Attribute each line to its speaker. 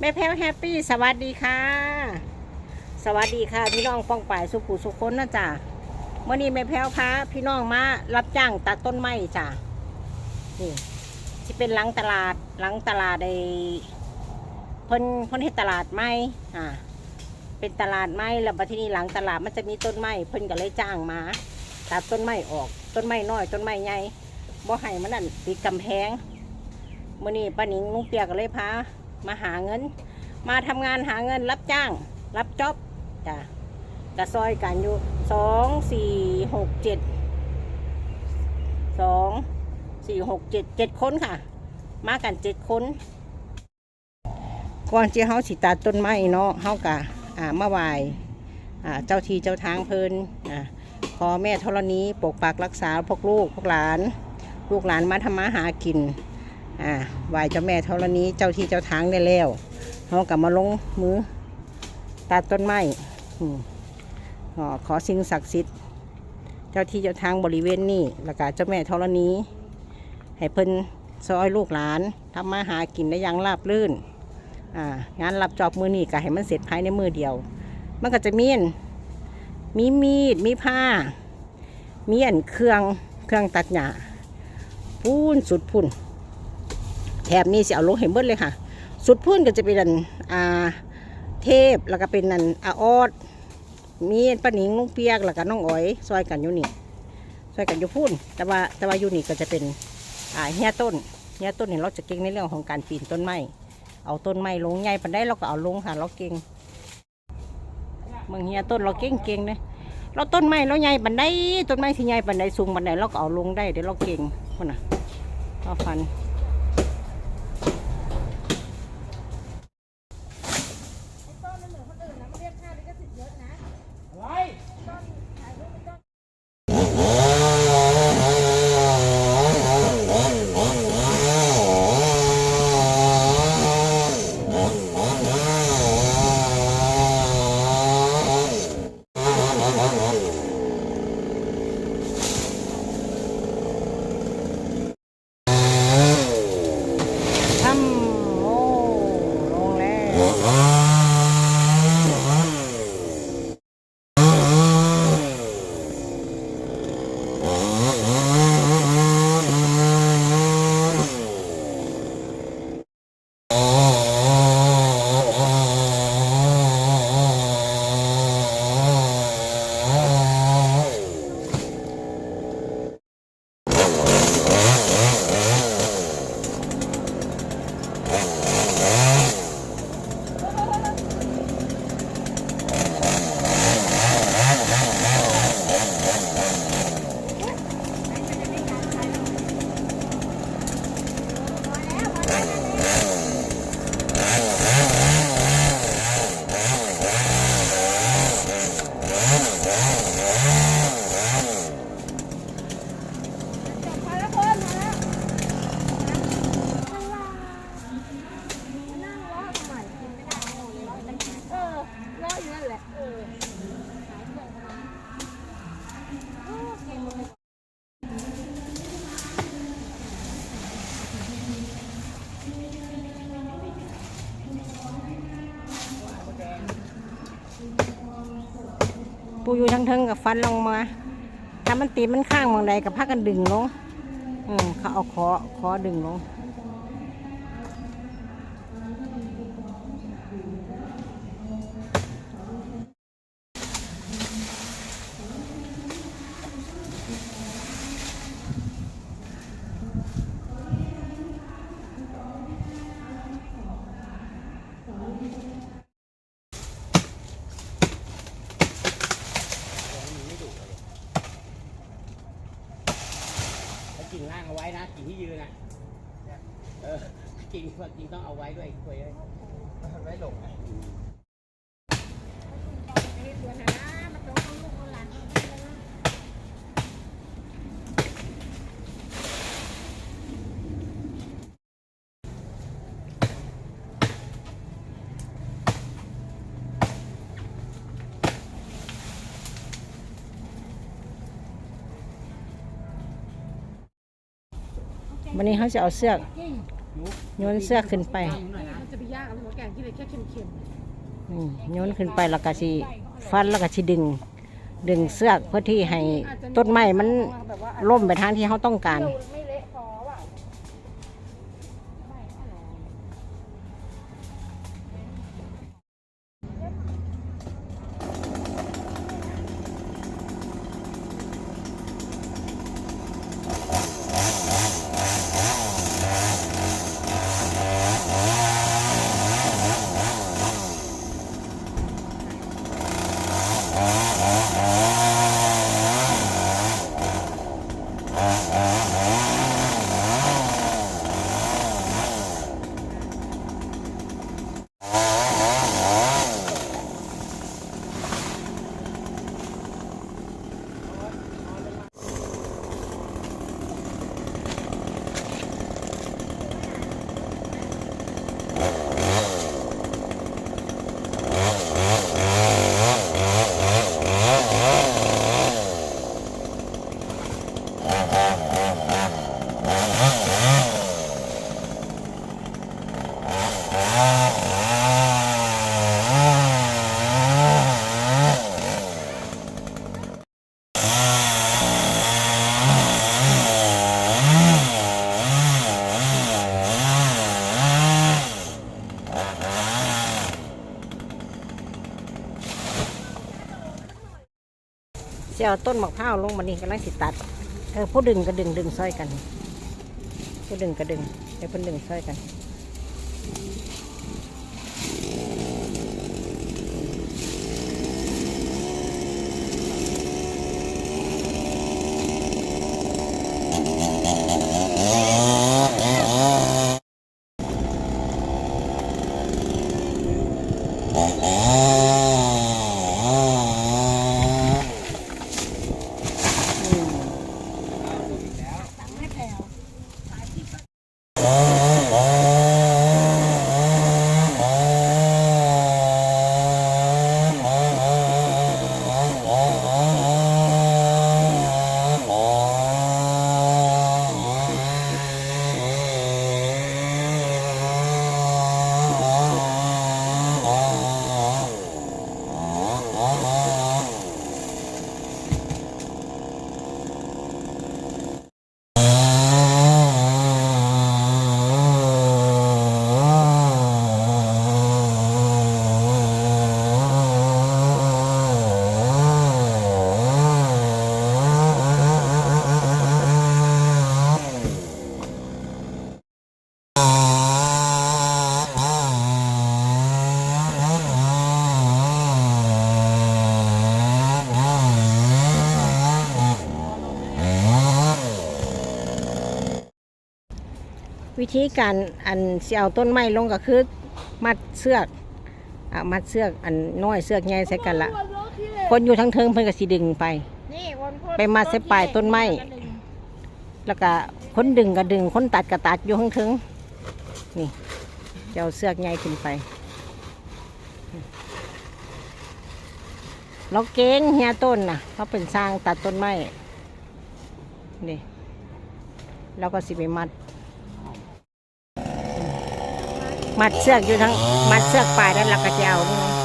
Speaker 1: แม่แพ้วแฮปปี้สวัสดีค่ะ สวัสดีค่ะ พี่น้องป้องป่ายสุขุสุขคนนะจ๊ะเมื่อนี้แม่แพ้วพาพี่น้องมารับจ้างตัดต้นไม้จ้ะนี่ที่เป็นหลังตลาดหลังตลาดในเพิ่นเพิ่นให้ตลาดไม้อ่าเป็นตลาดไม้แล้วบัดที่นี้หลังตลาดมันจะมีต้นไม้เพิ่นก็เลยจ้างมาตัดต้นไม้ออกต้นไม้น้อยต้นไม้ใหญ่บ่ให้มันนั่นติดกำแพงมื่อนี้ป้าหนิงลุงเปียกก็เลยพา มาหาเงิน มาทำงานหาเงินรับจ้าง รับจ็อบจ้ะกระซอยกันอยู่สองสี่หกเจ็ดสองสี่หกเจ็ดเจ็ดคนค่ะ มากันเจ็ดคนก่อนที่เฮาสิตัดต้นไม้เนาะเฮากะอ่ามาไหวอ่าเจ้าทีเจ้าทางเพลินอ่าขอแม่ธรณีปกปักรักษาพวกลูกพวกหลาน ลูกหลานมาทำมาหากิน อ่าไหวเจ้าแม่ธรณีเจ้าที่เจ้าทางได้แล้วเฮากลับมาลงมือตัดต้นไม้ขอสิ่งศักดิ์สิทธิ์ เจ้าที่เจ้าทางบริเวณนี้แล้วก็เจ้าแม่ธรณีให้เพิ่นซอยลูกหลานทำมาหากินได้ย่างราบรื่นงานรับจอบมือนี่ก็ให้มันเสร็จภายในมือเดียว มันก็จะมีนมีมีดมีผ้า มีอันเครื่องเครื่องตัดหญ้าพูนสุดพุ่น แถบนี้สิเอาลงเห็นเบิดเลยค่ะ สุดพุ่นก็จะเป็นอันอ่าเทพแล้วก็เป็นอันอาออดมีนป้าหนิงลุงเปียกแล้วก็น้องอ๋อยซอยกันอยู่นี่ซอยกันอยู่พุ่นแต่ว่าแต่ว่าอยู่นี่ก็จะเป็นอ่าเฮียต้นเฮียต้นเนี่ยเราจะเก่งในเรื่องของการปีนต้นไม้เอาต้นไม้ลงใหญ่ปันได้เราก็เอาลงค่ะเราเก่งเมืองเฮียต้นเราเก่งเก่งเลยเราต้นไม้เราใหญ่ปันได้ต้นไม้ที่ใหญ่ปันได้สูงปันได้เราก็เอาลงได้เดี๋ยวเราเก่งคนน่ะเราฟัน ปูอยู่ทั้งเทิงกับฟันลงมา ถ้ามันตีมันข้างมองใดกับพักกันดึงลง อืมเขาเอาขอขอดึงลง
Speaker 2: กิ่งล่างเอาไว้นะกิ่งที่ยืนนะเออกิ่งกิ่งต้องเอาไว้ด้วยคุยไว้ไว้หลง
Speaker 1: วัน นี้เขาจะเอาเสือกโยนเสือกขึ้นไป
Speaker 2: หน่อยนะ
Speaker 3: ยากอะไรหัวแกงที่เลยแค่เค็ม
Speaker 1: อืมโยนขึ้นไปแล้วก็สิฟันแล้วก็สิดึง ดึงเสือกเพื่อที่ให้
Speaker 3: ๆอาจจะ
Speaker 1: ต้นไม้มัน
Speaker 3: แบบว่า
Speaker 1: ล่มไปทางที่เขาต้องการ
Speaker 3: ไม่
Speaker 1: สียต้นมะพร้าวลงมานี่กำลังสิตัด เออผู้ดึงก็ดึงดึงซ้อยกัน ผู้ดึงก็ดึงเดี๋ยวผู้ดึงซ้อยกัน วิธีการอันเสียเอาต้นไม้ลงก็คือมัดเสือกอะมัดเสือกอันน้อยเสือกใหญ่ใส่กันละ คนอยู่ทั้งเทิงเพิ่นก็สิดึงไป
Speaker 3: นี่วนโคตร
Speaker 1: ไปมาเส้นปลายต้นไม้แล้วก็คนดึงก็ดึงคนตัดก็ตัดอยู่ทั้งเทิง นี่เจ้าเสือกใหญ่ขึ้นไปเราเก้งเฮียต้นน่ะเขาเป็นสร้างตัดต้นไม้นี่แล้วก็สิไปมัด มัดเสือกอยู่ทั้งมัดเสือกปลายด้านหลักกระเอานี่